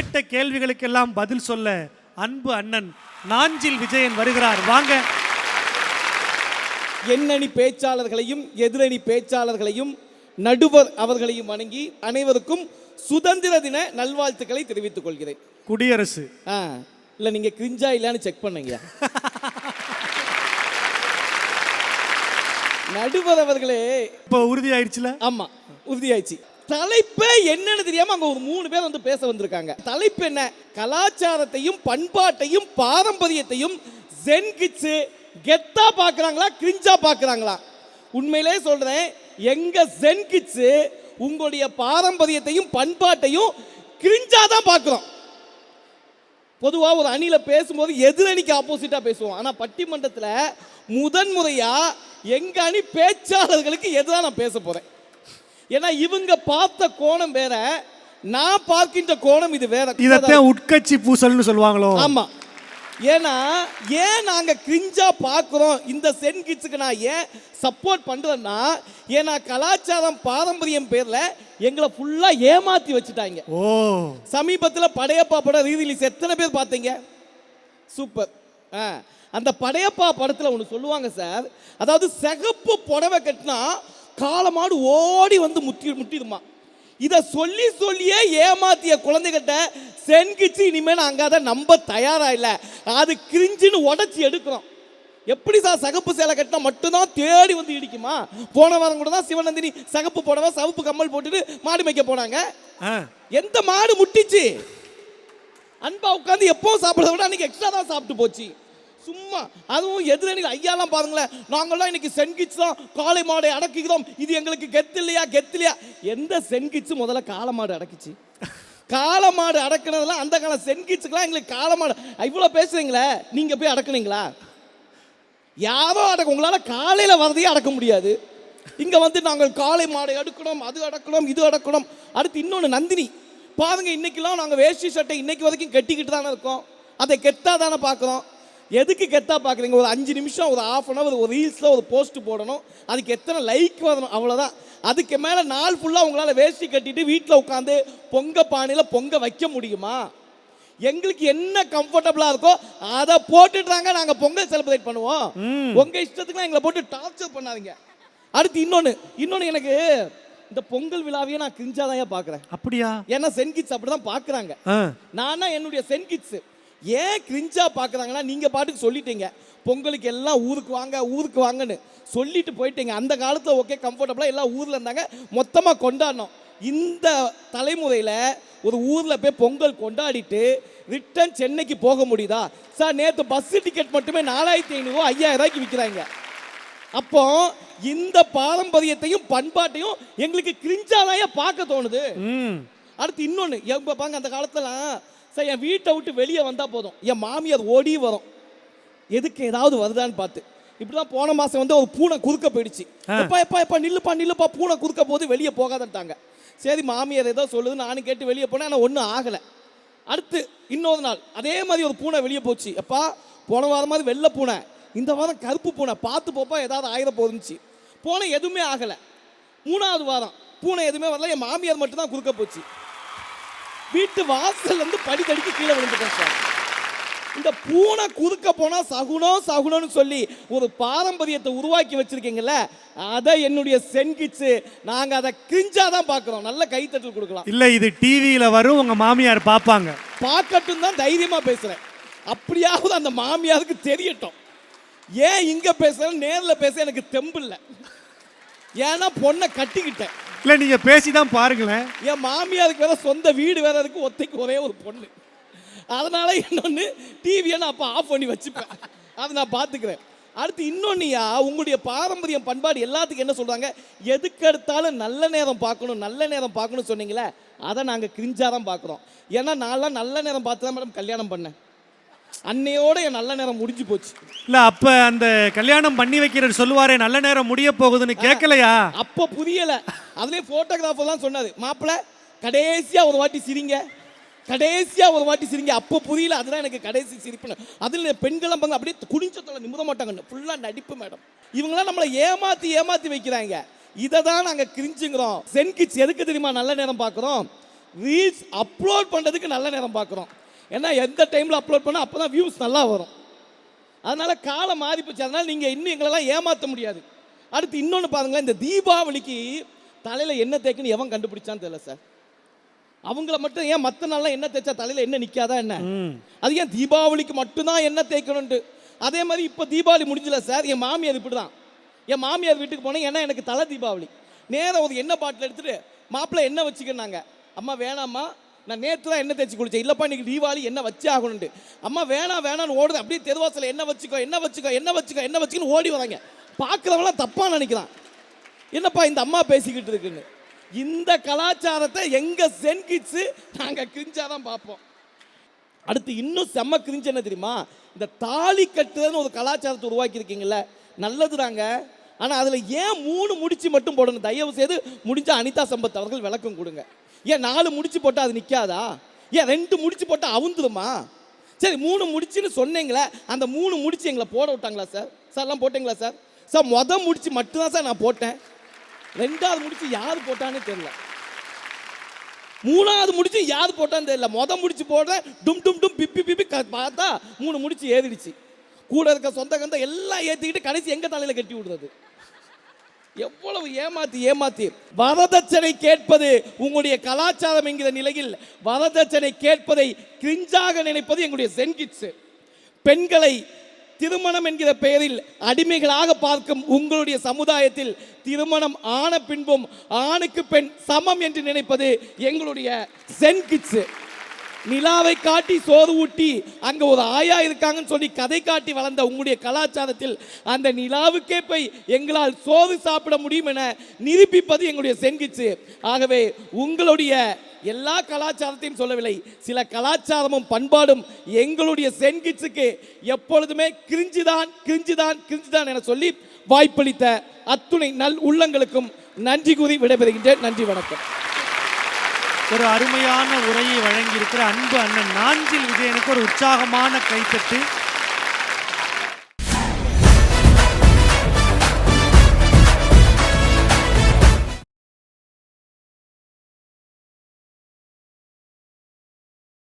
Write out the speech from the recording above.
கேட்ட கேள்விகளுக்கெல்லாம் பதில் சொல்ல அன்பு அண்ணன் நாஞ்சில் விஜயன் வருகிறார். வாங்க. எண்ணணி பேச்சாளர்களையும் எதிரணி பேச்சாளர்களையும் நடுவர் அவர்களையும் வணங்கி அனைவருக்கும் சுதந்திர தின நல்வாழ்த்துக்களை தெரிவித்துக் கொள்கிறேன். குடியரசு. ஆ இல்லை நீங்கள் கிரிஞ்சா இல்லையான்னு செக் பண்ணுங்க. நடுவர் அவர்களே. இப்போ உறுதி ஆயிடுச்சுல ஆமா உறுதியாயிடுச்சு தலைப்பே என்னன்னு தெரியாம அங்க ஒரு மூணு பேர் வந்து பேச வந்திருக்காங்க. தலைப்பு என்ன? கலாச்சாரத்தையும் பண்பாட்டையும் பாரம்பரியத்தையும் ஜென் கிட்ஸ் கெத்தா பாக்குறாங்களா கிரிஞ்சா பாக்குறாங்களா? உண்மையிலே சொல்றேன் எங்க ஜென் கிட்ஸ் உங்களுடைய பாரம்பரியத்தையும் பண்பாட்டையும் கிரிஞ்சா தான் பார்க்குறோம் பொதுவாக ஒரு அணியில பேசும்போது எதிரணிக்கு ஆப்போசிட்டாக பேசுவோம். ஆனால் பட்டிமன்றத்தில் முதன்முறையாக எங்கள் எங்க அணி பேச்சாளர்களுக்கு எதிராக நான் பேச போறேன். ஏன்னா இவங்க பார்த்த கோணம் வேற நான் பார்க்கின்ற கோணம் இது வேற. இதத்தான் உட்கட்சி பூசல்னு சொல்லுவாங்களோ? ஆமா. ஏன்னா ஏன் நாங்க கிரிஞ்சா பார்க்குறோம்? இந்த சென் கிட்ஸுக்கு நான் ஏன் சப்போர்ட் பண்றேன்னா ஏன்னா கலாச்சாரம் பாரம்பரியம் பேர்ல எங்களை ஃபுல்லா ஏமாத்தி வச்சுட்டாங்க. ஓ. சமீபத்தில் படையப்பா படம் ரீரிலீஸ் எத்தனை பேர் பார்த்தீங்க? சூப்பர் ஆ. அந்த படையப்பா படத்தில் ஒன்று சொல்லுவாங்க சார். அதாவது சிகப்பு புடவை கட்டினா காலமாடு ஓடி வந்து முட்டி முட்டிடுமா. இதை சொல்லி சொல்லியே ஏமாத்திய குழந்தைகிட்ட சென்கிச்சு இனிமேல் நாங்கள் அதை நம்ப தயாரா இல்லை. அது கிரிஞ்சுன்னு உடச்சி எடுக்கிறோம். எப்படி சார் சகப்பு சேலை கட்டினா மட்டும்தான் தேடி வந்து இடிக்குமா? போன வாரம் கூட தான் சிவநந்தினி சகப்பு புடவை சவப்பு கம்மல் போட்டுட்டு மாடு மேய்க்க போனாங்க. எந்த மாடு முட்டிச்சு? அன்பா உட்காந்து எப்பவும் சாப்பிடுறத விட அன்னைக்கு எக்ஸ்ட்ரா தான் சாப்பிட்டு போச்சு. சும்மா. அதுவும் எதிரணி ஐயாலாம் பாருங்களேன் நாங்கள்லாம் இன்னைக்கு சென்கிட்ஸ் தான் காளை மாடை அடக்கிக்கிறோம் இது எங்களுக்கு கெத்து இல்லையா கெத்து இல்லையா? எந்த சென்கிச்சு முதல்ல காளை மாடு அடக்குச்சு? காளை மாடு அடக்குனதெல்லாம் அந்த கால சென்கிச்சுக்கெல்லாம் எங்களுக்கு காளை மாடு. இவ்வளோ பேசுறீங்களே நீங்கள் போய் அடக்குனீங்களா? யாரோ அடக்க உங்களால் காலையில் வரதையே அடக்க முடியாது. இங்கே வந்து நாங்கள் காளை மாடை அடுக்கணும் அது அடக்கணும் இது அடக்கணும். அடுத்து இன்னொன்று நந்தினி. பாருங்க இன்னைக்கெல்லாம் நாங்கள் வேஷ்டி சட்டை இன்னைக்கு வரைக்கும் கட்டிக்கிட்டு தானே இருக்கோம். அதை கெத்தா தானே பார்க்குறோம். எதுக்கு கெத்தா பார்க்குறீங்க? ஒரு அஞ்சு நிமிஷம் ஒரு ஆஃப் அன் அவர் ஒரு ரீல்ஸில் ஒரு போஸ்ட் போடணும். அதுக்கு எத்தனை லைக் வரணும்? அவ்வளோதான் அதுக்கு மேலே நாள் ஃபுல்லாக உங்களால் வேஷ்டி கட்டிட்டு வீட்டில் உட்காந்து பொங்க பானையில் பொங்க வைக்க முடியுமா? எங்களுக்கு என்ன கம்ஃபர்டபுளா இருக்கோ அதை போட்டுட்டாங்க நாங்க பொங்கல் செலிப்ரேட் பண்ணுவோம். உங்க இஷ்டத்துக்குலாம் எங்களை போட்டு டார்ச்சர் பண்ணாதீங்க. அடுத்து இன்னொன்னு. இன்னொன்னு எனக்கு இந்த பொங்கல் விழாவையே நான் கிரிஞ்சாதான் பார்க்குறேன். அப்படியா? ஏன்னா சென்கிட்ஸ் அப்படிதான் பார்க்குறாங்க. ஆ. நானா என்னுடைய சென்கிட்ஸ் ஏன் கிரிஞ்சா பார்க்குறாங்கன்னா நீங்க பாட்டுக்கு சொல்லிட்டீங்க. பொங்கலுக்கு எல்லாம் ஊருக்கு வாங்க ஊருக்கு வாங்கன்னு சொல்லிட்டு போயிட்டீங்க. அந்த காலத்தில் ஓகே கம்ஃபர்டபுளாக எல்லாம் ஊரில் இருந்தாங்க. மொத்தமாக கொண்டாடணும் இந்த தலைமுறையில் ஒரு ஊரில் போய் பொங்கல் கொண்டாடிட்டு ரிட்டன் சென்னைக்கு போக முடியுதா? சார் நேற்று பஸ் டிக்கெட் மட்டுமே நாலாயிரத்தி ஐநூறுரூவா ஐயாயிரம் ரூபாய்க்கு விற்கிறாங்க அப்போ இந்த பாரம்பரியத்தையும் பண்பாட்டையும் எங்களுக்கு கிரிஞ்சாதாய பார்க்க தோணுது. ம். அடுத்து இன்னொன்று எப்போ பாங்க அந்த காலத்துலாம் சார் என் வீட்டை விட்டு வெளியே வந்தால் போதும். என் மாமியார் ஓடி வரும். எதுக்கு ஏதாவது வருதான்னு பார்த்து. இப்படிதான் போன மாதம் வந்து ஒரு பூனை குறுக்க போயிடுச்சு. எப்பா எப்பா எப்பா நில்லுப்பா நில்லுப்பா பூனை குறுக்க போது வெளியே போகாதன்ட்டாங்க. சரி மாமியார் ஏதோ சொல்லுது நானும் கேட்டு வெளியே போனேன் ஆனால் ஒன்றும் ஆகலை. அடுத்து இன்னொரு நாள் அதே மாதிரி ஒரு பூனை வெளியே போச்சு. எப்பா போன வாரம் மாதிரி வெள்ளை பூனை. இந்த வாரம் கருப்பு பூனை. பார்த்து போப்பா ஏதாவது ஆயிரம் போதுச்சு பூனை எதுவுமே ஆகலை. மூணாவது வாரம் பூனை எதுவுமே வரல. என் மாமியார் மட்டும் தான் குறுக்க போச்சு. வீட்டு வாசல்ல இருந்து படிக்கடிக்கு கீழே விழுந்துட்டேன் சார். இந்த பூனை குறுக்க போனா சகுனம் சகுனம்னு சொல்லி ஒரு பாரம்பரியத்தை உருவாக்கி வச்சிருக்கீங்கல்ல அதை என்னுடைய சென்கிச்சு நாங்க அதை கிரிஞ்சா தான் பார்க்குறோம். நல்ல கைத்தட்டல் கொடுக்கலாம். இல்ல இது டிவியில வரும் உங்க மாமியார் பாப்பாங்க பார்க்கட்டும் தான் தைரியமா பேசுறேன். அப்படியாவது அந்த மாமியாருக்கு தெரியட்டும். ஏன் இங்க பேசுறேன் நேர்ல பேச எனக்கு தெம்பு இல்லை ஏன்னா பொண்ணை கட்டிக்கிட்டேன். இல்லை நீங்கள் பேசி தான் பாருங்களேன். என் மாமியாருக்கு வேற சொந்த வீடு வேற இருக்கு ஒத்தைக்கு ஒரே ஒரு பொண்ணு. அதனால இன்னொன்று டிவியை நான் அப்போ ஆஃப் பண்ணி வச்சுப்பேன். அதை நான் பார்த்துக்கிறேன் அடுத்து இன்னொன்னுயா உங்களுடைய பாரம்பரியம் பண்பாடு எல்லாத்துக்கும் என்ன சொல்கிறாங்க எதுக்கு எடுத்தாலும் நல்ல நேரம் பார்க்கணும் நல்ல நேரம் பார்க்கணும்னு சொன்னீங்களே அதை நாங்கள் கிரிஞ்சாக தான் பார்க்குறோம். ஏன்னா நான்லாம் நல்ல நேரம் பார்த்து தான் மேடம் கல்யாணம் பண்ணேன். அன்னையோட என் நல்ல நேரம் முடிஞ்சு போச்சு. இல்ல அப்ப அந்த கல்யாணம் பண்ணி வைக்கிறது சொல்லுவாரே நல்ல நேரம் முடிய போகுதுன்னு கேட்கலையா அப்போ புரியல. அதுலயும் போட்டோகிராஃபர் தான் சொன்னாரு மாப்பிள்ள கடைசியா ஒரு வாட்டி சிரிங்க. கடைசியா ஒரு வாட்டி சிரிங்க. அப்போ புரியல அதுதான் எனக்கு கடைசி சிரிப்புன்னு. அதுல பெண்கள் பாங்க அப்படியே குடிஞ்சத்தோட நிமிர மாட்டாங்க ஃபுல்லா நடிப்பு மேடம் இவங்களாம் நம்மளை ஏமாத்தி ஏமாத்தி வைக்கிறாங்க. இதை தான் நாங்க கிரிஞ்சுங்கிறோம். சென்கிட்ஸ் எதுக்கு தெரியுமா நல்ல நேரம் பார்க்குறோம் ரீல்ஸ் அப்லோட் பண்ணுறதுக்கு நல்ல நேரம் பார்க்குறோம் ஏன்னா எந்த டைமில் அப்லோட் பண்ணால் அப்போ தான் வியூஸ் நல்லா வரும். அதனால காலம் மாறி போச்சு. அதனால நீங்கள் இன்னும் எங்களெல்லாம் ஏமாற்ற முடியாது. அடுத்து இன்னொன்று பாருங்களேன். இந்த தீபாவளிக்கு தலையில் என்ன தேய்க்குன்னு எவன் கண்டுபிடிச்சான்னு தெரியல சார். அவங்கள மட்டும் ஏன் மற்ற நாள்லாம் என்ன தேய்ச்சா தலையில் என்ன நிற்காதா என்ன. அது ஏன் தீபாவளிக்கு மட்டும்தான் என்ன தேய்க்கணும்ட்டு அதே மாதிரி இப்போ தீபாவளி முடிஞ்சல சார். என் மாமியார் இப்படி தான் என் மாமியார் வீட்டுக்கு போனேன். ஏன்னா எனக்கு தலை தீபாவளி. நேரா ஒரு எண்ணெய் பாட்டில் எடுத்துட்டு மாப்பிள்ளை எண்ணெய் வச்சுக்கினாங்க. அம்மா வேணாம்மா. நான் நேற்று தான் எண்ணெய் தேய்ச்சி குளிச்சேன். இல்லைப்பா இன்னைக்கு தீபாவளி என்ன வச்சே ஆகணும்ட்டு அம்மா வேணாம் வேணாம்னு ஓடுது. அப்படியே தெருவாசல என்ன வச்சுக்கோ என்ன வச்சுக்கோ என்ன வச்சுக்கோ என்ன வச்சுக்கோன்னு ஓடி வராங்க. பார்க்குறவங்களாம் தப்பாக நினைக்கிறான். என்னப்பா இந்த அம்மா பேசிக்கிட்டு இருக்குன்னு? இந்த கலாச்சாரத்தை எங்கள் சென் கிட்ஸு நாங்கள் கிரிஞ்சாதான் பார்ப்போம். அடுத்து இன்னும் செம்ம கிரிஞ்சு என்ன தெரியுமா? இந்த தாலி கட்டுறதுன்னு ஒரு கலாச்சாரத்தை உருவாக்கியிருக்கீங்கள நல்லது தாங்க. ஆனால் அதில் ஏன் மூணு முடிச்சு மட்டும் போடணும்? தயவு செய்து முடிஞ்சால் அனிதா சம்பத் அவர்கள் விளக்கம் கொடுங்க. ஏன் நாலு முடிச்சு போட்டால் அது நிற்காதா ஏன் ரெண்டு முடிச்சு போட்டால் அவுந்துடுமா சரி மூணு முடிச்சுன்னு சொன்னீங்களே அந்த மூணு முடிச்சு எங்களை போட விட்டாங்களா சார்? சார் போட்டிங்களா சார்? சார் மொத முடிச்சு மட்டும்தான் சார் நான் போட்டேன். ரெண்டாவது முடிச்சு யார் போட்டான்னு தெரியல. மூணாவது முடிச்சு யார் போட்டான்னு தெரியல. மொத முடிச்சு போடுறேன் டும் டும் டும் பிப்பி பிப்பி க- பார்த்தா மூணு முடிச்சு ஏறிடுச்சு. கூட இருக்க சொந்த கந்த எல்லாம் ஏற்றிக்கிட்டு கடைசி எங்கள் தலையில் கட்டி விடுறது? எவ்வளவு ஏமாத்தி ஏமாத்தி. வரதட்சணை கேட்பது உங்களுடைய கலாச்சாரம் என்கிற நிலையில் வரதட்சணை கேட்பதை கிரிஞ்சாக நினைப்பது எங்களுடைய சென்கிட்ஸ் பெண்களை திருமணம் என்கிற பெயரில் அடிமைகளாக பார்க்கும் உங்களுடைய சமுதாயத்தில் திருமணம் ஆன பின்பும் ஆணுக்கு பெண் சமம் என்று நினைப்பது எங்களுடைய சென்கிட்ஸ் நிலாவை காட்டி சோறு ஊட்டி அங்க ஒரு ஆயா இருக்காங்கன்னு சொல்லி கதை காட்டி வளர்ந்த உங்களுடைய கலாச்சாரத்தில் அந்த நிலாவுக்கே போய் எங்களால் சோறு சாப்பிட முடியும் என நிரூபிப்பது எங்களுடைய செங்கிச்சு. ஆகவே உங்களுடைய எல்லா கலாச்சாரத்தையும் சொல்லவில்லை சில கலாச்சாரமும் பண்பாடும் எங்களுடைய சென்கிட்ஸுக்கு எப்பொழுதுமே கிரிஞ்சுதான் கிரிஞ்சுதான் கிரிஞ்சுதான் என சொல்லி வாய்ப்பளித்த அத்துணை நல் உள்ளங்களுக்கும் நன்றி கூறி விடைபெறுகின்றேன். நன்றி வணக்கம். ஒரு அருமையான உரையை வழங்கியிருக்கிற அன்பு அண்ணன் நாஞ்சில் விஜயனுக்கு ஒரு உற்சாகமான கைத்தட்டு.